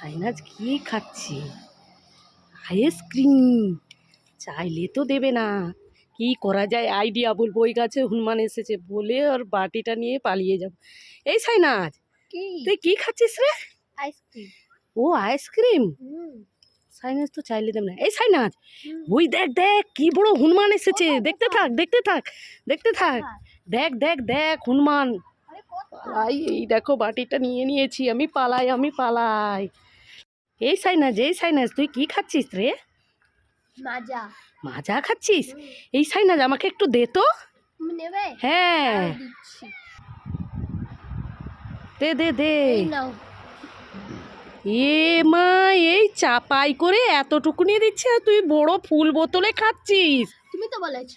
সাইনাজ কি খাচ্ছি? আইসক্রিম চাইলে তো দেবে না। কি করা যায়? আইডিয়া বলব। ওই গাছে হনুমান এসেছে বলে ওর বাটিটা নিয়ে পালিয়ে যাব। এই সাইনাজ কি? তুই কি খাচ্ছিস রে? আইসক্রিম ও আইসক্রিম সাইনাজ তো চাইলে দেবে না। এই সাইনাজ ওই দেখ দেখ কি বড় হনুমান এসেছে। দেখতে থাক দেখতে থাক দেখতে থাক। দেখ দেখ দেখ হনুমান। পালাই এই দেখো বাটিটা নিয়ে নিয়েছি। আমি পালাই আমি পালাই। এই সাইনাজ এই সাইনাজ তুই কি খাচ্ছিস রে? মাজা। মাজা খাচ্ছিস? এই সাইনাজ আমাকে একটু দে তো। নেবে? হ্যাঁ। দে দে দে। এ মা এই চাপাই করে এতটুকু নিয়ে দিচ্ছে তুই বড় ফুল বোতলে খাচ্ছিস। তুমি তো বলেছ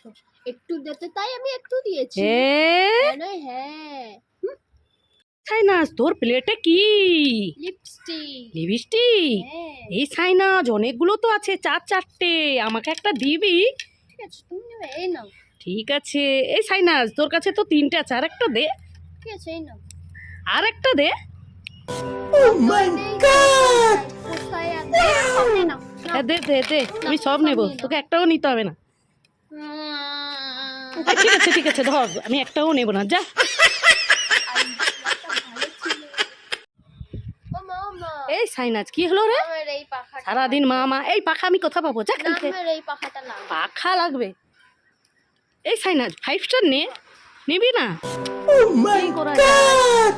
একটু দিতে তাই আমি একটু দিয়েছি। হ্যাঁ। সাইনাজ তোর প্লেটে কি? লিপস্টিক। লিপস্টিক? হ্যাঁ। এই সাইনাজ অনেকগুলো তো আছে চার চারটে। আমাকে একটা দিবি? ঠিক আছে এই নাও। ঠিক আছে। এই সাইনাজ তোর কাছে তো তিনটে আছে আর একটা দে। ঠিক আছে এই নাও। আর একটা দে নাও হ্যাঁ দে দে দে আমি সব নেব। তোকে একটাও নিতে হবে না। ঠিক আছে ঠিক আছে ধর আমি একটাও নেব না যা ও মা, ও মা, এই সাইনাজ কি হলো রে? এই সারাদিন মা মা এই পাখা আমি কোথা পাবো? যা পাখা লাগবে। এই সাইনাজ ফাইভ স্টার নে নিবি না? যায়?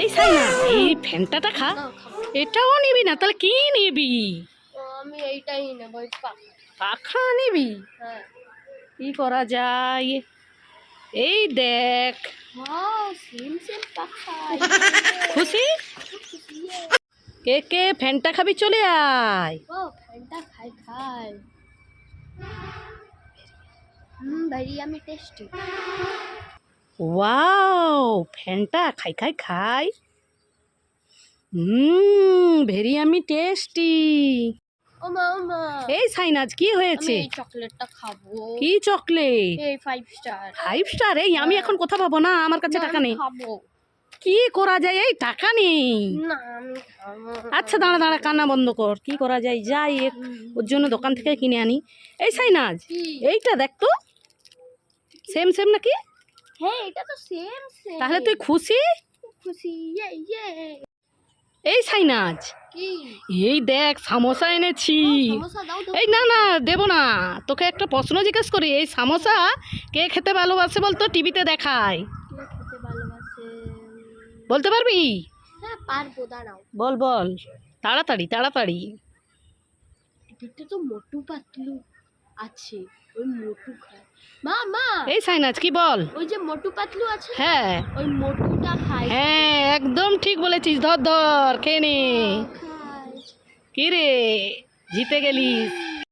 এই সাইনাজ এই ফ্যানটাটা খা। এটাও নিবি না তাহলে কি নিবি? আমি এইটাই নেব পাখা। পাখা নিবি? হ্যাঁ। কি করা যায়? এই দেখ। ওয়াও সেম সেম পাখা। খুশি? কে কে ফ্যানটা খাবি চলে আয়। ও ফ্যানটা খাই খাই। হুম ভাই আমি টেস্টি ওয়াও ফ্যানটা খাই খাই খাই। হুম ভেরি আমি টেস্টি ও মা ও মা এই সাইনাজ কি হয়েছে? এই চকলেটটা খাব। কি চকলেট এই ফাইভ স্টার ফাইভ স্টার এই আমি এখন কোথা পাবো না? আমার কাছে টাকা নেই। খাব। কি করা যায়? এই টাকা নেই। আচ্ছা দাঁড়া দাঁড়া কান্না বন্ধ কর। কি করা যায়? যাই ওর জন্য দোকান থেকে কিনে আনি। এই সাইনাজ? এইটা দেখ তো। সেম সেম নাকি? হ্যাঁ এটা তো সেম সেম তাহলে তুই খুশি? খুশি ইয়ে ইয়ে এই সাইনাজ এই দেখ সামোসা এনেছি। এই না না দেবো না। তোকে একটা প্রশ্ন জিজ্ঞেস করি। এই সামোসা কে খেতে ভালোবাসে বলতো? টিভিতে দেখায়। খেতে ভালোবাসে? বলতে পারবি? হ্যাঁ পারব দাঁড়াও। বল বল। তাড়াতাড়ি তাড়াতাড়ি। এটা তো মোটু পাতলু আছে ওই মোটু খায়। মা মা! এই সাইনাজ কি বল? ওই যে মোটু পাতলু আছে হ্যাঁ। ওই মোটুটা খায়। হ্যাঁ একদম ঠিক বলেছিস ধর ধর খেয়ে নে। কি রে জিতে গেলিস।